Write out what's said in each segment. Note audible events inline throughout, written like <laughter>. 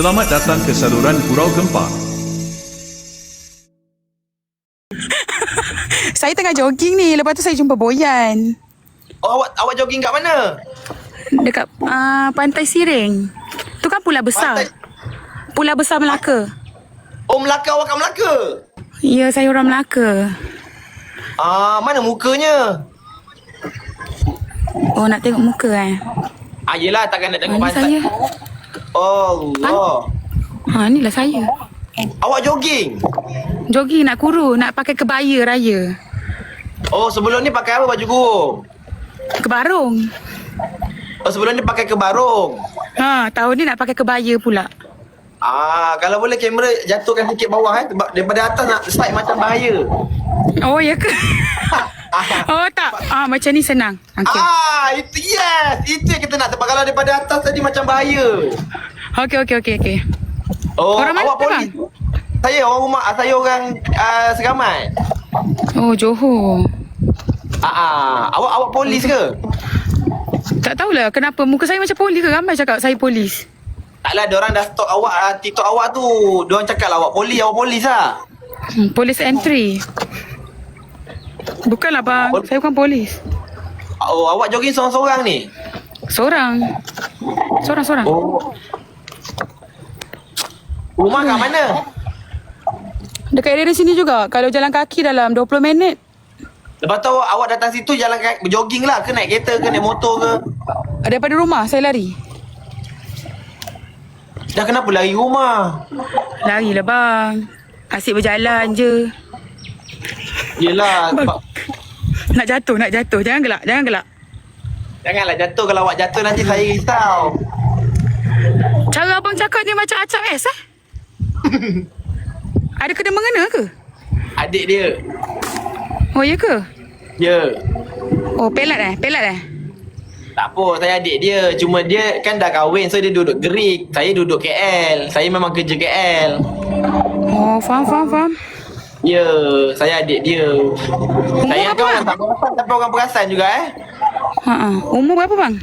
Selamat datang ke saluran Gurau Gempar. Saya tengah jogging ni. Lepas tu saya jumpa Boyan. Oh, awak awak jogging kat mana? Dekat uh, Pantai Siring. Tu kan pula besar. Pantai- Pula besar Melaka. Oh, Melaka awak kat Melaka. Ya, saya orang Melaka. Ah, mana mukanya? Oh, nak tengok muka eh. Ah, yelah takkan nak tengok Mana pantai. saya? Allah. Ha, ni lah saya. Awak jogging? Jogging nak kuru. Nak pakai kebaya raya. Oh, sebelum ni pakai apa baju kurung? Kebarung. Oh, sebelum ni pakai kebarung. Ha, tahun ni nak pakai kebaya pula. Ah, kalau boleh kamera jatuhkan sikit bawah eh. Sebab Daripada atas nak slide macam bahaya. Oh, ya ke? <laughs> <laughs> oh, tak. Ah, macam ni senang. Okey. Ah, itu yes. Itu yang kita nak. Sebab kalau daripada atas tadi macam bahaya. Okey, okey, okey, okey. Oh, Orang mana awak polis. Saya orang rumah, ah, saya orang uh, Segamat. Oh, Johor. Ah, ah, awak awak polis ke? Tak tahulah kenapa muka saya macam polis ke ramai cakap saya polis. Taklah, orang dah stok awak, uh, TikTok awak tu. Diorang cakap lah awak polis, awak polis lah. Hmm, polis entry. Bukanlah bang, Pol- saya bukan polis. Oh, awak jogging seorang-seorang ni? Seorang. Seorang-seorang. Oh. Rumah kat mana? Dekat area sini juga. Kalau jalan kaki dalam 20 minit. Lepas tu awak, awak datang situ jalan kaki, berjogging lah ke naik kereta ke naik motor ke? Daripada rumah saya lari. Dah kenapa lari rumah? Lari lah bang. Asyik berjalan je. Yelah, Nak jatuh, nak jatuh. Jangan gelak, jangan gelak. janganlah jatuh kalau awak jatuh nanti saya risau. Cara abang cakap ni macam acap es eh? <laughs> Ada kena mengena ke? Adik dia. Oh ya ke? Ya. Oh pelat eh? Pelat eh? Tak apa, saya adik dia. Cuma dia kan dah kahwin, so dia duduk gerik. Saya duduk KL. Saya memang kerja KL. Oh faham, faham, faham. Ya, saya adik dia. saya berapa, kan orang bang? tak perasan tapi orang perasan juga eh. Ha -ha. Umur berapa bang?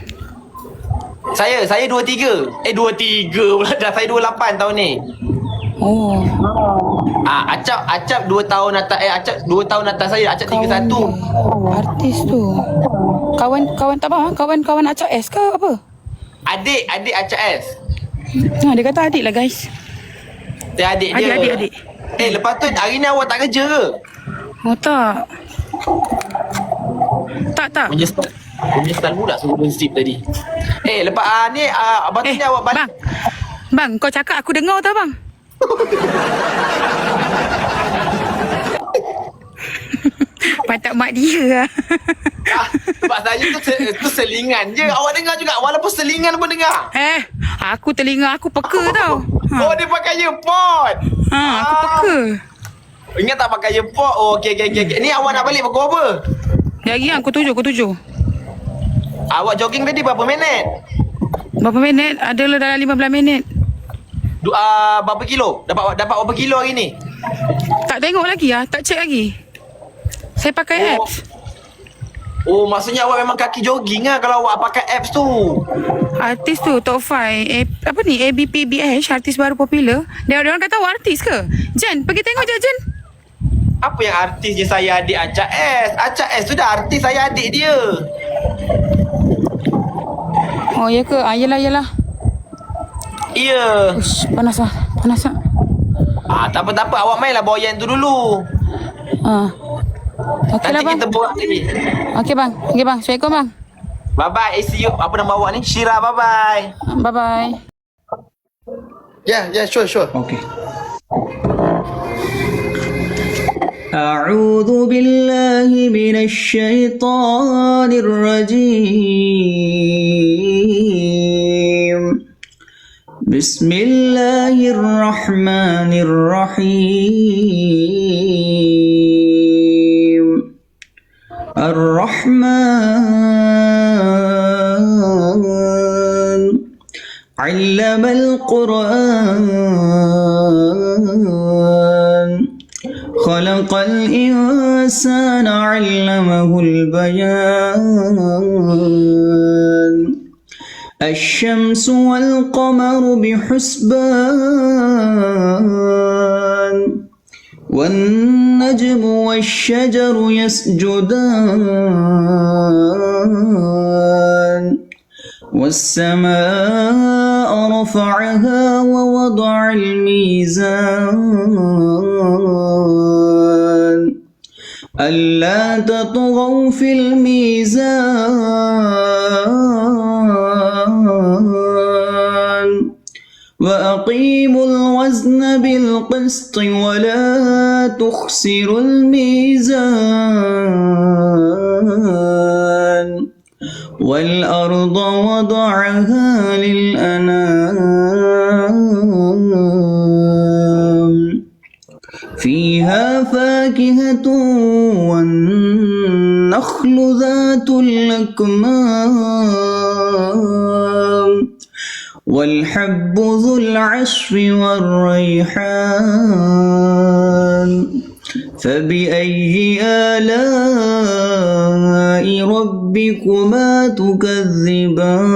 Saya, saya 23. Eh 23 pula dah. Saya 28 tahun ni. Oh. Ah, Acap, Acap 2 tahun atas, eh Acap 2 tahun atas saya. Acap 31. dia. Artis tu. Kawan kawan tak apa, kawan kawan acak S ke apa? Adik, adik Acap S. Ha, dia kata adik lah guys. Dia adik dia. Adik, adik, adik. Eh, lepas tu hari ni awak tak kerja ke? Oh tak. Tak tak. Menyesal. Menyesal pula suruh sip tadi. Eh, lepas ah, ni, ah, abang tu Eh, ni awak balik. bang. Bang, kau cakap aku dengar tak bang? <laughs> Patut mak dia lah. Ah, sebab saya tu, tu selingan je. Awak dengar juga. Walaupun selingan pun dengar. Eh, aku telinga aku peka <laughs> tau. Ha, Oh, dia pakai earpod. Ha aku peka. Ingat tak pakai earpod? Oh, okey, okey, okey. Ni awak nak balik pukul apa? Lagi aku tujuh, aku tujuh. Awak jogging tadi berapa minit? Berapa minit? Adalah dalam 15 minit. Du, uh, berapa kilo? Dapat dapat berapa kilo hari ni? Tak tengok lagi ah, tak cek lagi. Saya pakai Oh. apps. Oh, maksudnya awak memang kaki jogging lah kalau awak pakai apps tu. Artis tu top 5 eh, Apa ni ABPBH Artis baru popular Dia orang kata awak artis ke Jen pergi tengok je Jen Apa yang artis je saya adik Acak S? Acak S tu dah artis saya adik dia. Oh ya ke ah, Yelah yelah Ya. Ush, Panas lah Panas lah Ah, tak apa tak apa awak mainlah boyan tu dulu. ah. Okey lah Nanti bang kita buat lagi. Okey bang Okey bang Assalamualaikum bang Bye bye. See you. Apa nama awak ni? Shira. Bye bye. Bye bye Yeah, yeah, sure, sure. Okay. أعوذ بالله من الشيطان الرجيم بسم الله الرحمن الرحيم الرحمن. علم القرآن. خلق الإنسان علمه البيان. الشمس والقمر بحسبان. والنجم والشجر يسجدان والسماء رفعها ووضع الميزان ألا تطغوا في الميزان وأقيموا الوزن بالقسط ولا تخسروا الميزان. والأرض وضعها للأنام. فيها فاكهة والنخل ذات الأكمام والحب ذو العصف والريحان فبأي آلاء ربكما تكذبان؟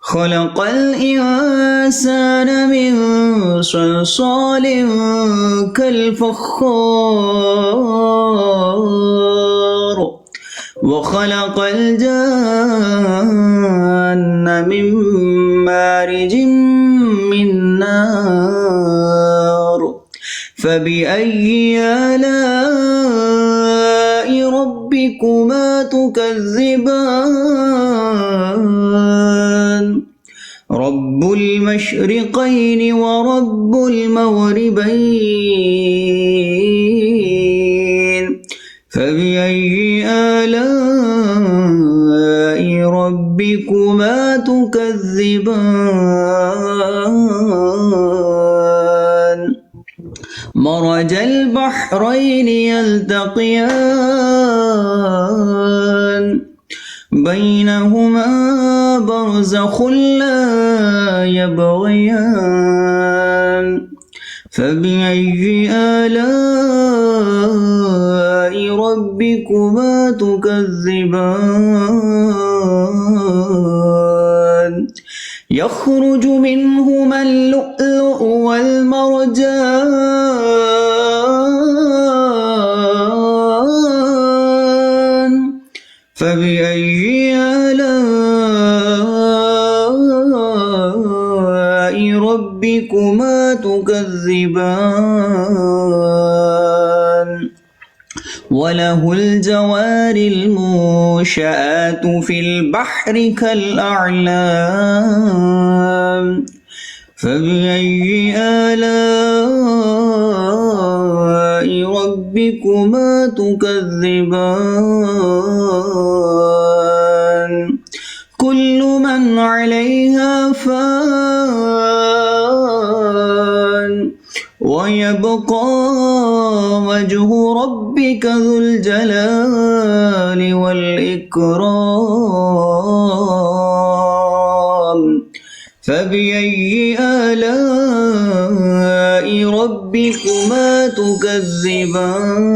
خلق الإنسان من صلصال كالفخار. وخلق الجان من مارج من نار فبأي آلاء ربكما تكذبان؟ رب المشرقين ورب المغربين فبأي البحرين يلتقيان. بينهما برزخ لا يبغيان. فبأي آلاء ربكما تكذبان؟ يخرج منهما اللؤلؤ والمرجان فبأي آلاء ربكما تكذبان؟ وله الجوار المنشآت في البحر كالأعلام فبأي آلاء ربكما تكذبان كل من عليها فان ويبقى وجه ربك ذو الجلال والإكرام. فبأي آلاء ربكما تكذبان؟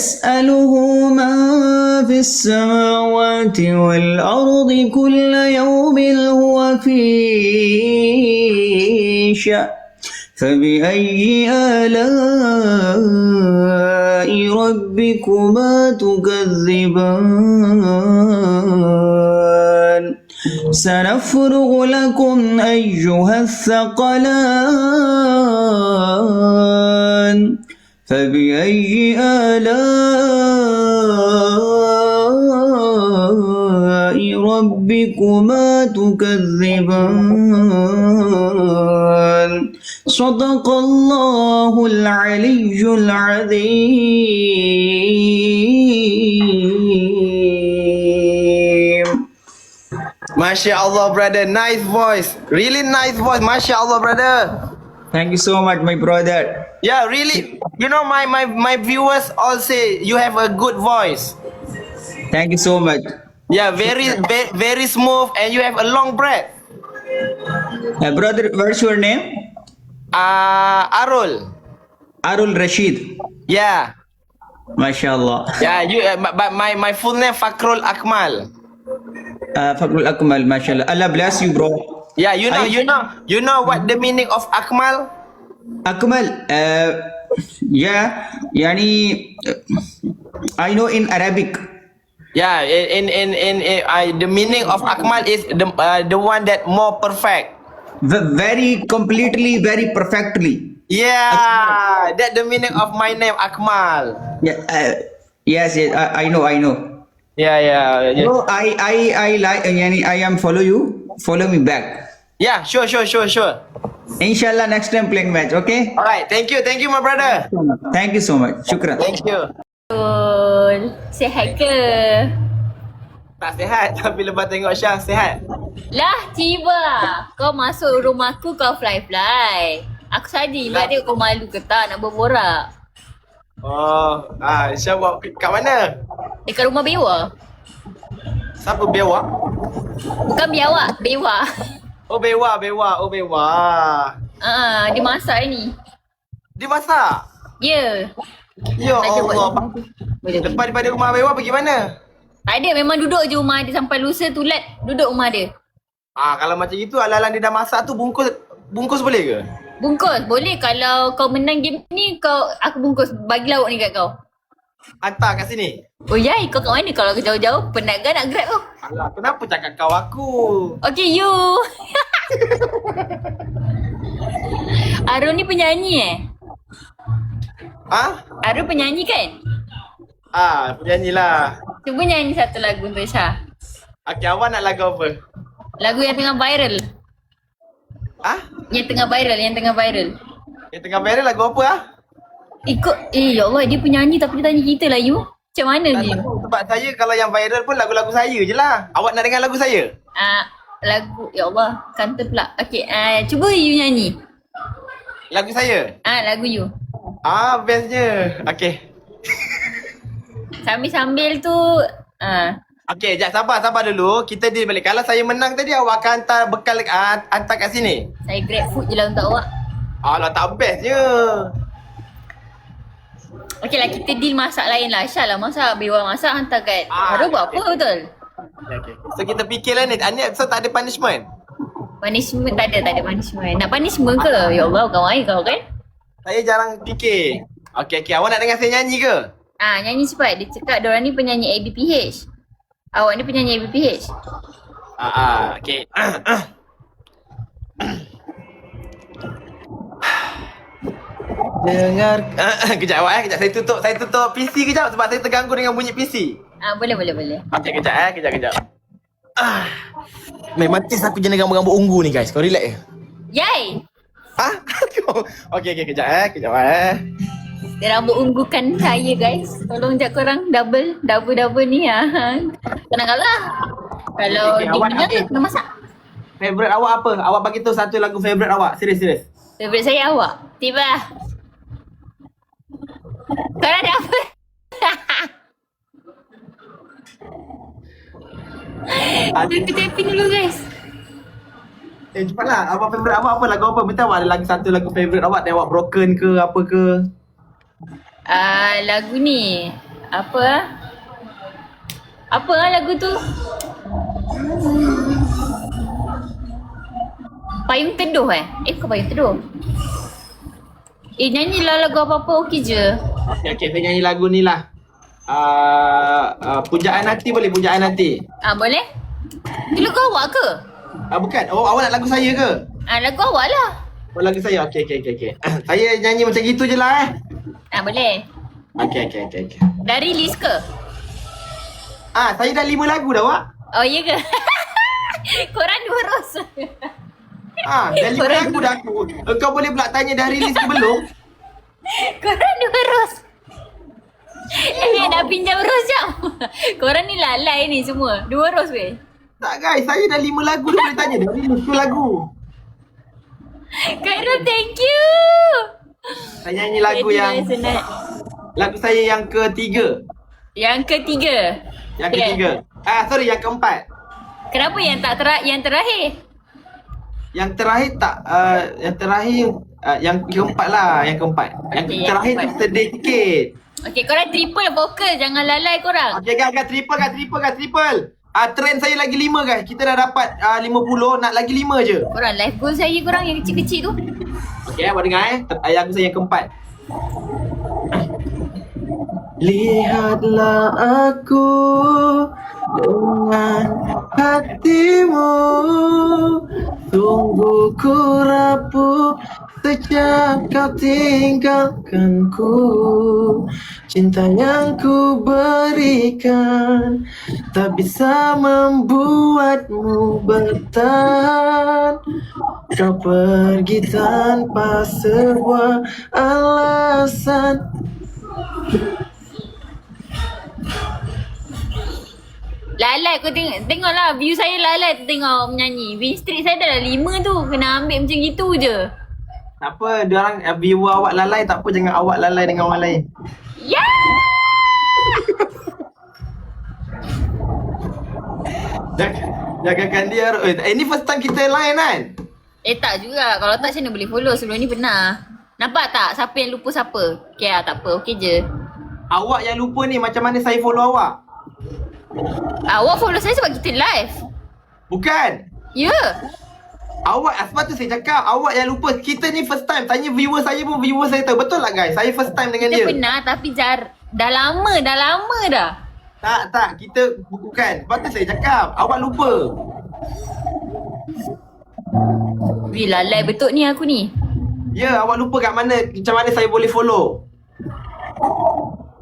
يسأله من في السماوات والأرض كل يوم هو في شأن. فبأي آلاء ربكما تكذبان؟ سنفرغ لكم أيها الثقلان. فبأي آلاء ربكما تكذبان؟ صدق الله العلي العظيم. ما شاء الله brother. Nice voice. Really nice voice. ما شاء الله brother. Thank you so much, my brother. Yeah, really. You know my my my viewers all say you have a good voice. Thank you so much. Yeah, very very, very smooth and you have a long breath. Uh, brother, what's your name? Uh Arul. Arul Rashid. Yeah. Masya Allah. Yeah, you uh, but my my full name Fakrul Akmal. Uh, Fakrul Akmal, Masya Allah. Allah bless you, bro. Yeah, you know, I- you know, you know what the meaning of Akmal? Akmal, uh, yeah, yani, uh, I know in Arabic. Yeah, in in in, in uh, the meaning of Akmal is the uh, the one that more perfect. V- very completely, very perfectly. Yeah, that the meaning of my name Akmal. Yeah, uh, yes, yes, I, I know, I know. Yeah, yeah, yeah. No, I, I, I like, yani, I am follow you. Follow me back. Yeah, sure, sure, sure, sure. Inshallah, next time playing match, okay? Alright, thank you, thank you, my brother. Thank you so much. Shukran. Thank you. Betul. Sihat ke? Tak sihat, <laughs> tapi lepas tengok Syah sihat. Lah, tiba. Kau masuk rumahku kau fly-fly. Aku sedih lah tengok kau malu ke tak nak berborak. Oh, ah, Syah buat kat mana? Dekat rumah bewa. Siapa bewak? Bukan biawak, bewa. Oh, bewa, bewa, oh, bewa. Ah, dia masak ni. Dia masak? Ya. Ya Tak ada buat Allah. rumah. Lepas daripada rumah bewa pergi mana? Tak ada, memang duduk je rumah dia sampai lusa tulat. Duduk rumah dia. Ah, kalau macam itu ala-ala dia dah masak tu bungkus bungkus boleh ke? Bungkus, boleh kalau kau menang game ni kau aku bungkus bagi lauk ni kat kau. Hantar kat sini. Oh yai, kau kat mana kalau ke jauh-jauh? Penat kan nak grab kau? Alah, kenapa cakap kau aku? Okay, you. <laughs> Arun ni penyanyi eh? Ah? Arun penyanyi kan? Ah, penyanyi lah. Cuba nyanyi satu lagu untuk Syah. Okey, awak nak lagu apa? Lagu yang tengah viral. Ah? Yang tengah viral, yang tengah viral. Yang tengah viral lagu apa ah? Ikut, eh ya Allah dia penyanyi tapi dia tanya kita lah you. Macam mana Tak ni? tahu. Sebab saya kalau yang viral pun lagu-lagu saya je lah. Awak nak dengar lagu saya? Ah, lagu, ya Allah, kanta pula. Okay, ah, cuba you nyanyi. Lagu saya? Ah, lagu you. Ah, bestnya. Okey. Sambil-sambil tu, ah, Okey, jap sabar, sabar dulu. Kita deal balik. Kalau saya menang tadi, awak akan hantar bekal uh, hantar kat sini. saya grab food je lah untuk awak. Alah, tak bestnya. Okay lah, kita deal masak lain lah. Syah lah masak, Bewa masak hantar kat. Ah, Baru buat apa okay. betul? Okay, okay. So, kita fikirlah ni. Ni so tak ada punishment. Punishment tak ada, tak ada punishment. Nak punishment ke? Ya Allah, kau main kau kan? Saya jarang fikir. Okey, okey. Awak nak dengar saya nyanyi ke? Ah, nyanyi cepat. Dia cakap diorang ni penyanyi ABPH. Awak ni penyanyi ABPH. Ah, ah okey. <clears throat> Dengar <laughs> Kejap awak eh Kejap saya tutup Saya tutup PC kejap Sebab saya terganggu dengan bunyi PC Ah, boleh, boleh, boleh. Okey kejap eh Kejap kejap ah. Memang tis aku jenis rambut-rambut ungu ni guys Kau relax je Yay! Ha? <laughs> okey okey kejap eh Kejap eh Dia rambut unggukan saya guys. Tolong jap korang double, double-double ni ah. Tenang kalah. Kalau dia menang nak- eh. kena masak. Favorite awak apa? Awak bagi tahu satu lagu favorite awak Serius serius Favourite saya awak. Tiba. Korang ada apa? Ada Kita tapping dulu guys. Eh cepatlah Awak favorite awak apa Lagu apa Minta awak ada lagi satu lagu favorite awak Dan awak broken ke Apa ke Ah, lagu ni. Apa ah? Apa ah lagu tu? Payung Teduh eh? Eh, kau Payung Teduh? Eh, nyanyilah lagu apa-apa okey je. Okey okey saya nyanyi lagu ni lah uh, uh, Pujaan hati boleh Pujaan hati Ah, boleh? Itu lagu awak ke? Ah bukan. Oh awak nak lagu saya ke? Ah, lagu awak lah. Oh lagu saya. Okey okey okey okey. <coughs> saya nyanyi macam gitu je lah eh. Ah, boleh. Okey okey okey okey. Dah release ke? Ah saya dah lima lagu dah Wak. Oh, iya ke? <laughs> Korang dua ros. Ah dah lima lagu dah aku. Kau boleh pula tanya dah release ke belum? <laughs> Korang dua ros. Eh, nak pinjam ros jap. <laughs> Korang ni lalai ni semua. Dua ros weh. Tak guys, saya dah lima lagu dah boleh tanya dah release ke lagu. Khairul, thank you. Saya nyanyi lagu Jadi yang senang. lagu saya yang ketiga. Yang ketiga. Yang Okay. ketiga. Ah sorry yang keempat. Kenapa yang tak ter yang terakhir? Yang terakhir tak uh, yang terakhir uh, yang keempat lah, yang keempat. Yang Okey, yang terakhir tu keempat. sedih sikit. Okay, korang triple vocal. Jangan lalai korang. Okay guys, guys, triple guys, triple guys, triple. Ah trend saya lagi lima guys. Kita dah dapat ah 50, nak lagi lima je. Korang life goal saya korang yang kecil-kecil tu. Okey, buat dengar eh. Ayah aku saya yang keempat. Lihatlah aku dengan hatimu Tunggu ku rapuh sejak kau tinggalkanku Cinta yang ku berikan Tak bisa membuatmu bertahan Kau pergi tanpa sebuah alasan Lalai kau tengok tengoklah view saya lalai tu tengok menyanyi. Win streak saya dah lima tu. Kena ambil macam gitu je. Tak apa, dia orang uh, viewer awak lalai tak apa jangan awak lalai dengan orang lain. Ya! Jangan jangankan dia. Eh, eh, ni first time kita lain kan? Eh tak juga. Kalau tak macam mana boleh follow. Sebelum ni pernah. Nampak tak siapa yang lupa siapa? Okay lah tak apa. Okay je. Awak yang lupa ni macam mana saya follow awak? Awak follow saya sebab kita live. Bukan. Ya. Yeah. Awak ah, sebab tu saya cakap awak yang lupa. Kita ni first time. Tanya viewer saya pun viewer saya tahu. Betul lah guys? Saya first time dengan Kita dia. pernah tapi jar dah lama, dah lama dah. Tak, tak. Kita bukan. Sebab tu saya cakap. Awak lupa. Wih lalai betul ni aku ni. Ya, awak lupa kat mana macam mana saya boleh follow.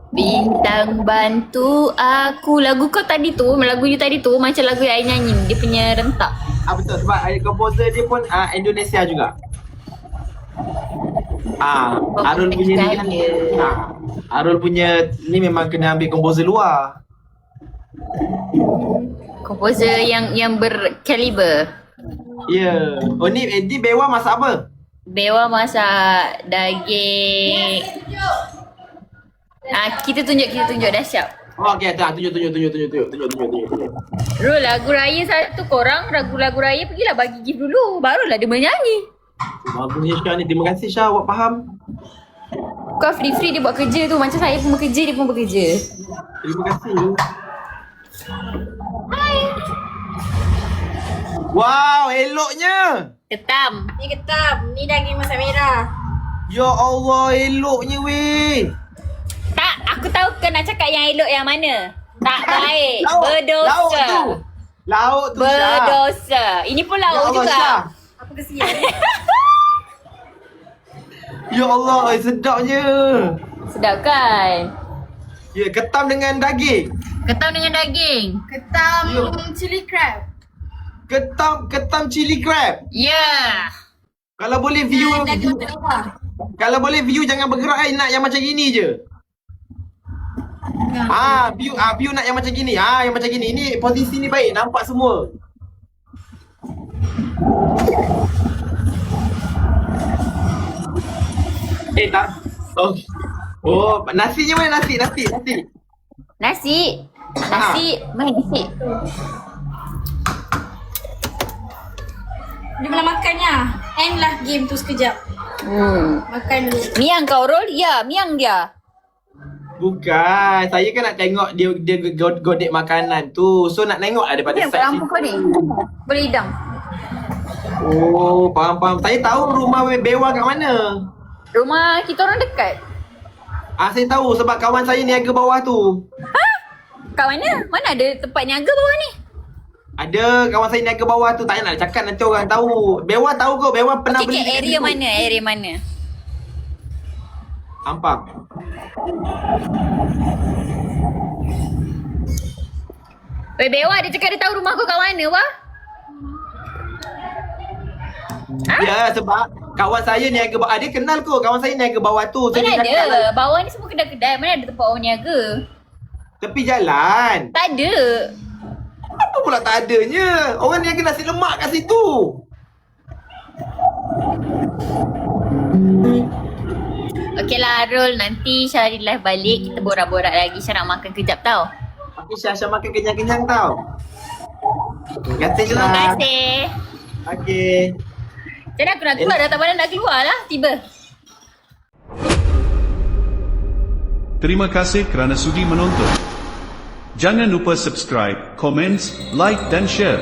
Bintang bantu aku Lagu kau tadi tu Lagu you tadi tu Macam lagu yang I nyanyi Dia punya rentak Ah betul sebab ayat komposer dia pun ah, Indonesia juga. Ah, Arul punya ni kan. Ah, Arul punya ni memang kena ambil komposer luar. Komposer yang yang berkaliber Ya. Yeah. Oh ni eh, ni Bewa masak apa? Bewa masak daging Ah, kita tunjuk, kita tunjuk. Dah siap. Oh, okay, tunjuk Tunjuk, tunjuk, tunjuk, tunjuk, tunjuk, tunjuk, tunjuk, tunjuk. Bro, lagu raya satu korang, lagu lagu raya pergilah bagi gift dulu. Barulah dia menyanyi. Bagusnya Syah ni. Terima kasih Syah, awak faham. Kau free-free dia buat kerja tu. Macam saya pun bekerja, dia pun bekerja. Terima kasih. Hai. Wow, eloknya. Ketam. Ni ketam. Ni daging masak merah. Ya Allah, eloknya weh. Aku tahu kau nak cakap yang elok yang mana. Tak baik. Lauk, Berdosa. Lauk tu. Lauk tu Syah. Berdosa. Ini pun Ya lauk Allah, juga. Syah. Apa kesian? <laughs> Ya Allah, eh, sedapnya. Sedap kan? Ya, ketam dengan daging. Ketam dengan daging. ketam Ya. chili crab. Ketam ketam chili crab. Ya. Yeah. Kalau boleh view telur. kalau boleh view jangan bergerak ai nak yang macam gini je. Ah, view ah view nak yang macam gini. Ah, yang macam gini. Ini posisi ni baik, nampak semua. Eh tak. Oh. Oh, nasinya mana nasi? Nasi, nasi. Nasi. Nasi. Mana nasi? Dia pernah makannya. End lah game tu sekejap. Hmm. Makan dulu. Miang kau roll? Ya, miang dia. Bukan, saya kan nak tengok dia dia god- godek makanan tu. So nak tengok lah daripada Miang side situ. kau ni. Boleh hidang. Oh, faham faham. Saya tahu rumah Bewa kat mana. Rumah kita orang dekat. Ah, saya tahu sebab kawan saya niaga bawah tu. Kat mana? Mana ada tempat niaga bawah ni? Ada kawan saya niaga bawah tu. Tak nak cakap nanti orang tahu. Bewa tahu ke? Bewa pernah Okay, beli okay, area mana? Area mana? Ampang. Weh, Bewa dia cakap dia tahu rumah kau kat mana, Wah? Ya, sebab kawan saya niaga bawah. Ah, dia kenal kot kawan saya niaga bawah tu. So, Mana dia cakap lah, ada? Bawah ni semua kedai-kedai. Mana ada tempat orang niaga? Tepi jalan. Tak ada. Apa pula tak adanya? Orang niaga nasi lemak kat situ. Okey lah, Arul. Nanti Syahri live balik. Kita borak-borak lagi. Syah nak makan kejap tau. Aku Syah-Syah makan kenyang-kenyang tau. Terima kasih Terima lah. kasih. Okey. Macam mana aku nak keluar? Dah tak pandang nak keluar lah. Tiba. Terima kasih kerana sudi menonton. Jangan lupa subscribe, komen, like dan share.